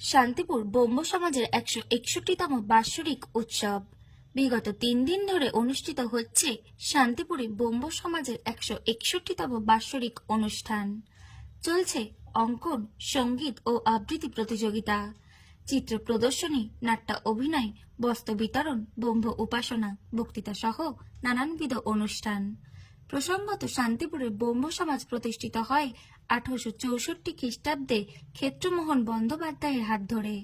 শান্তিপুর ব্রহ্ম সমাজের একশো একষট্টিতম বাৎসরিক উৎসব। বিগত তিন দিন ধরে অনুষ্ঠিত হচ্ছে শান্তিপুরে ব্রহ্ম সমাজের একশো একষট্টিতম বাৎসরিক অনুষ্ঠান। চলছে অঙ্কন, সংগীত ও আবৃত্তি প্রতিযোগিতা। চিত্র প্রদর্শনী, নাট্য অভিনয়, বস্ত্র বিতরণ, ব্রহ্ম উপাসনা, বক্তৃতা সহ নানানবিধ অনুষ্ঠান। প্রসঙ্গত শান্তিপুরের ব্রহ্ম সমাজ প্রতিষ্ঠিত হয় আঠারোশো চৌষট্টি খ্রিস্টাব্দে ক্ষেত্রমোহন বন্দ্যোপাধ্যায়ের হাত ধরে।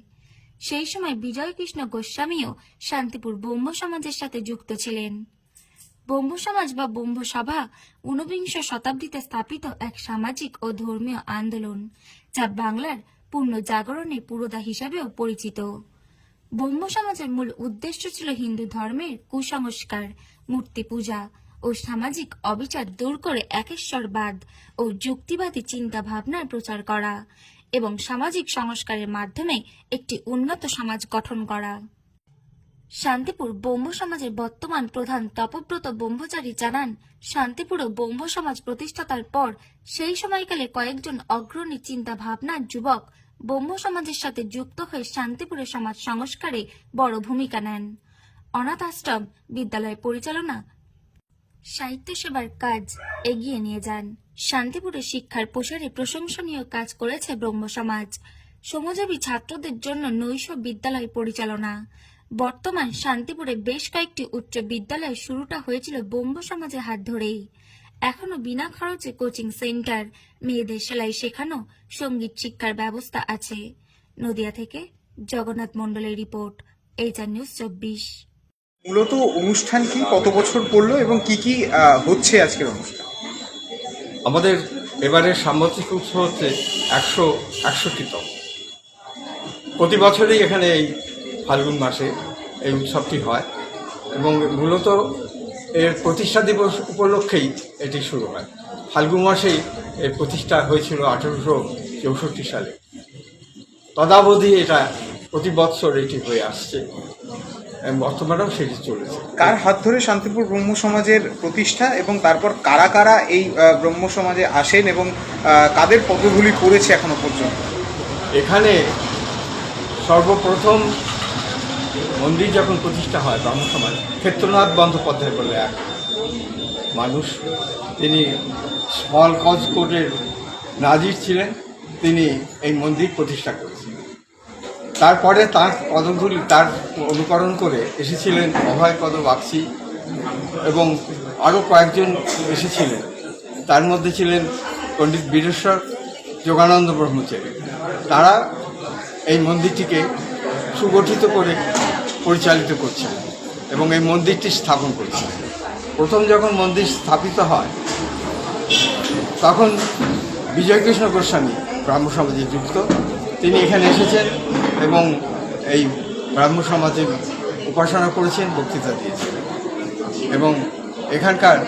সেই সময় বিজয়কৃষ্ণ গোস্বামীও শান্তিপুর ব্রহ্ম সমাজের সাথে যুক্ত ছিলেন। ব্রহ্ম সমাজ বা ব্রহ্ম সভা ঊনবিংশ শতাব্দীতে স্থাপিত এক সামাজিক ও ধর্মীয় আন্দোলন, যা বাংলার পূর্ণ জাগরণের পুরোধা হিসাবেও পরিচিত। ব্রহ্ম সমাজের মূল উদ্দেশ্য ছিল হিন্দু ধর্মের কুসংস্কার, মূর্তি পূজা ও সামাজিক অবিচার দূর করে একেশ্বরবাদ ও যুক্তিবাদী চিন্তা ভাবনার প্রচার করা এবং সামাজিক সংস্কারের মাধ্যমে একটি উন্নত সমাজ গঠন করা। শান্তিপুর ব্রহ্ম সমাজের বর্তমান প্রধান তপব্রত ব্রহ্মচারী জানান, শান্তিপুর ও ব্রহ্ম সমাজ প্রতিষ্ঠাতার পর সেই সময়কালে কয়েকজন অগ্রণী চিন্তা ভাবনার যুবক ব্রহ্ম সমাজের সাথে যুক্ত হয়ে শান্তিপুরের সমাজ সংস্কারে বড় ভূমিকা নেন। অনাথ আশ্রম বিদ্যালয় পরিচালনা সাহিত্য সেবার কাজ এগিয়ে নিয়ে যান। শান্তিপুরে শিক্ষার প্রসারে প্রশংসনীয় কাজ করেছে ব্রহ্ম সমাজ। সমাজবী ছাত্রদের জন্য নৈশ বিদ্যালয় পরিচালনা। বর্তমান শান্তিপুরে বেশ কয়েকটি উচ্চ বিদ্যালয় শুরুটা হয়েছিল ব্রহ্ম সমাজের হাত ধরেই। এখনও বিনা খরচে কোচিং সেন্টার, মেয়েদের সেলাই শেখানো, সংগীত শিক্ষার ব্যবস্থা আছে। নদিয়া থেকে জগন্নাথ মণ্ডলের রিপোর্ট, এইচআর নিউজ চব্বিশ। মূলত অনুষ্ঠান কি? কত বছর পড়ল এবং কি কি হচ্ছে আজকের অনুষ্ঠান? আমাদের এবারের সাম্প্রতিক উৎসব হচ্ছে একশো একষট্টিতম প্রতি বছরই এখানে এই ফাল্গুন মাসে এই উৎসবটি হয় এবং মূলত এর প্রতিষ্ঠা দিবস উপলক্ষেই এটি শুরু হয়। ফাল্গুন মাসেই এর প্রতিষ্ঠা হয়েছিল আঠেরোশো চৌষট্টি সালে। তদাবধি এটা প্রতি বৎসর এটি হয়ে আসছে। বর্তমানেও সেটি চলেছে কার হাত ধরে শান্তিপুর ব্রহ্ম সমাজের প্রতিষ্ঠা এবং তারপর কারা কারা এই ব্রহ্ম সমাজে আসেন এবং কাদের পদগুলি পড়েছে এখনও পর্যন্ত? এখানে সর্বপ্রথম মন্দির যখন প্রতিষ্ঠা হয় ব্রহ্ম সমাজ ক্ষেত্রনাথ বন্দ্যোপাধ্যায় বলে এক মানুষ তিনি স্মল কজ কোর্টের নাজির ছিলেন তিনি এই মন্দির প্রতিষ্ঠা করেছিলেন। তারপরে তার পদগুলি, তার অনুকরণ করে এসেছিলেন অভয় পদ বাগচি এবং আরও কয়েকজন এসেছিলেন। তার মধ্যে ছিলেন পণ্ডিত বীরেশ্বর যোগানন্দ ব্রহ্মচারী। তারা এই মন্দিরটিকে সুগঠিত করে পরিচালিত করছিলেন এবং এই মন্দিরটি স্থাপন করছিলেন। প্রথম যখন মন্দির স্থাপিত হয়, তখন বিজয়কৃষ্ণ গোস্বামী ব্রাহ্ম সমাজে যুক্ত। তিনি এখানে এসেছেন। এবং এই ব্রাহ্ম সমাজে উপাসনা করেছেন, বক্তৃতা দিয়েছেন। এবং এখানকার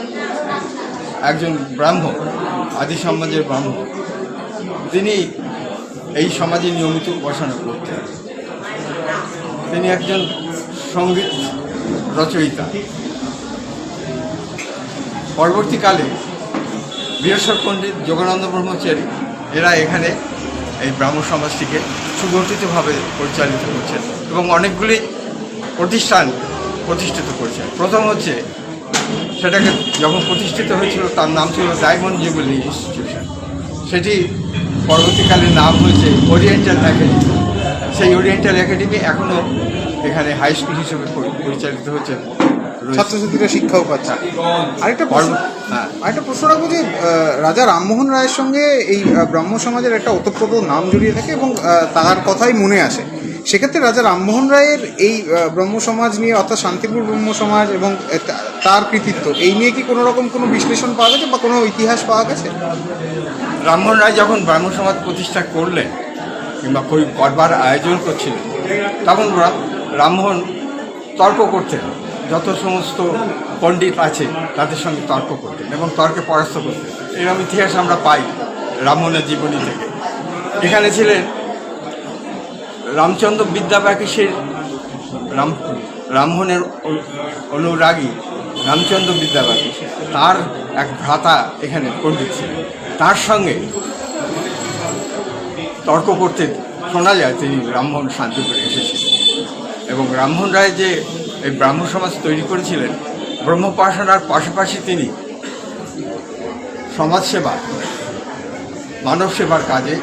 একজন ব্রাহ্মণ আদি সমাজের ব্রাহ্মণ তিনি এই সমাজে নিয়মিত উপাসনা করতেন। তিনি একজন সংগীত রচয়িতা। পরবর্তীকালে বীরেশ্বর পণ্ডিত যোগানন্দ ব্রহ্মচারী, এরা এখানে এই ব্রাহ্ম সমাজটিকে সুগঠিতভাবে পরিচালিত করছেন এবং অনেকগুলি প্রতিষ্ঠান প্রতিষ্ঠিত করেছেন প্রথম হচ্ছে সেটাকে যখন প্রতিষ্ঠিত হয়েছিল তার নাম ছিল ডায়মন্ড জুবিলি ইনস্টিটিউশন সেটি পরবর্তীকালে নাম হয়েছে ওরিয়েন্টাল একাডেমি সেই ওরিয়েন্টাল একাডেমি এখনও এখানে হাই স্কুল হিসেবে পরিচালিত হচ্ছে। ছাত্রছাত্রীরা শিক্ষাও পাচ্ছে। আরেকটা প্রশ্ন হ্যাঁ আরেকটা প্রশ্ন রাখব যে রাজা রামমোহন রায়ের সঙ্গে এই ব্রাহ্ম সমাজের একটা ওতপ্রোত নাম জড়িয়ে থাকে এবং তার কথাই মনে আসে। সেক্ষেত্রে রাজা রামমোহন রায়ের এই ব্রহ্ম সমাজ নিয়ে অর্থাৎ শান্তিপুর ব্রহ্ম সমাজ এবং তার কৃতিত্ব এই নিয়ে কি কোনো রকম কোনো বিশ্লেষণ পাওয়া গেছে বা কোনো ইতিহাস পাওয়া গেছে? রামমোহন রায় যখন ব্রাহ্ম সমাজ প্রতিষ্ঠা করলেন কিংবা কই- করবার আয়োজন করছিলেন তখন রামমোহন তর্ক করতেন। যত সমস্ত পণ্ডিত আছে, তাদের সঙ্গে তর্ক করতেন এবং তর্কে পরাস্ত করতেন। এরকম ইতিহাস আমরা পাই রামমোহনের জীবনী থেকে। এখানে ছিলেন রামচন্দ্র বিদ্যাবাগীশের রাম, রামমোহনের অনুরাগী রামচন্দ্র বিদ্যাবাগীশ তার এক ভ্রাতা এখানে পণ্ডিত ছিলেন। তার সঙ্গে তর্ক করতে শোনা যায় তিনি রামমোহন শান্তিপুরে এসেছিলেন। এবং রামমোহন রায় যে এই ব্রাহ্ম সমাজ তৈরি করেছিলেন। ব্রহ্মোপাসনার পাশাপাশি তিনি সমাজসেবা মানব সেবার কাজে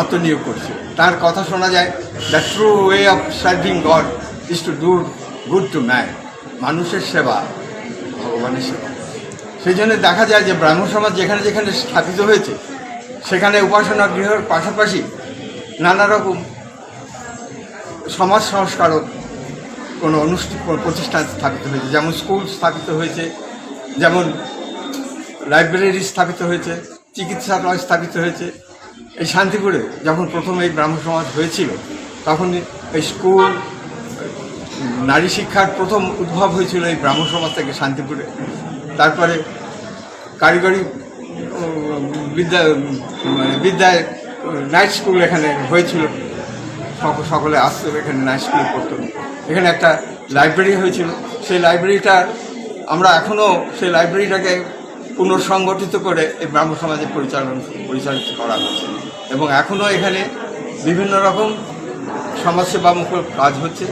আত্মনিয়োগ করছে তার কথা শোনা যায় the true way of serving god is to do good to man মানুষের সেবা, ভগবানের সেবা। সেই জন্য দেখা যায় যে ব্রাহ্ম সমাজ যেখানে যেখানে স্থাপিত হয়েছে, সেখানে উপাসনা গৃহের পাশাপাশি নানা রকম সমাজ সংস্কারক কোনো অনুষ্ঠান প্রতিষ্ঠান স্থাপিত হয়েছে। যেমন স্কুল স্থাপিত হয়েছে, যেমন লাইব্রেরি স্থাপিত হয়েছে, চিকিৎসালয় স্থাপিত হয়েছে। এই শান্তিপুরে যখন প্রথম এই ব্রাহ্ম সমাজ হয়েছিল, তখন এই স্কুল, নারী শিক্ষার প্রথম উদ্ভব হয়েছিল এই ব্রাহ্ম সমাজ থেকে শান্তিপুরে। তারপরে কারিগরি বিদ্যা বিদ্যায় নাইট স্কুল এখানে হয়েছিল। সকলে আসতো এখানে নাইট স্কুলে পড়তো এখানে একটা লাইব্রেরি হয়েছিল। সেই লাইব্রেরিটা আমরা এখনও সেই লাইব্রেরিটাকে পুনর্সংগঠিত করে এই ব্রাহ্ম সমাজে পরিচালন পরিচালিত করা হচ্ছে। এবং এখনও এখানে বিভিন্ন রকম সমাজসেবামূলক কাজ হচ্ছে।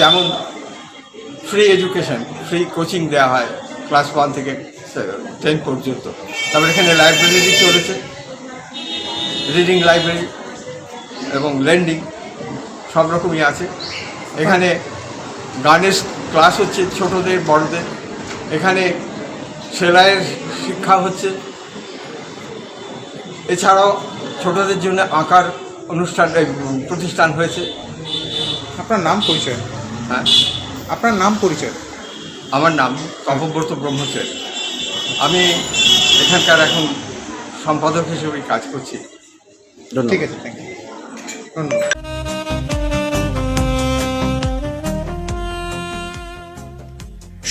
যেমন ফ্রি এডুকেশন ফ্রি কোচিং দেওয়া হয় ক্লাস ওয়ান থেকে টেন পর্যন্ত। তারপর এখানে লাইব্রেরি চলেছে। রিডিং লাইব্রেরি এবং লেন্ডিং সব রকমই আছে। এখানে গানের ক্লাস হচ্ছে ছোটদের বড়দের। এখানে সেলাইয়ের শিক্ষা হচ্ছে। এছাড়াও ছোটদের জন্য আঁকার অনুষ্ঠান প্রতিষ্ঠান হয়েছে। আপনার নাম পরিচয়? হ্যাঁ? আপনার নাম পরিচয়? আমার নাম তপব্রত ব্রহ্মচারী। আমি এখানকার এখন সম্পাদক হিসেবে কাজ করছি। ঠিক আছে থ্যাংক ইউ ধন্যবাদ।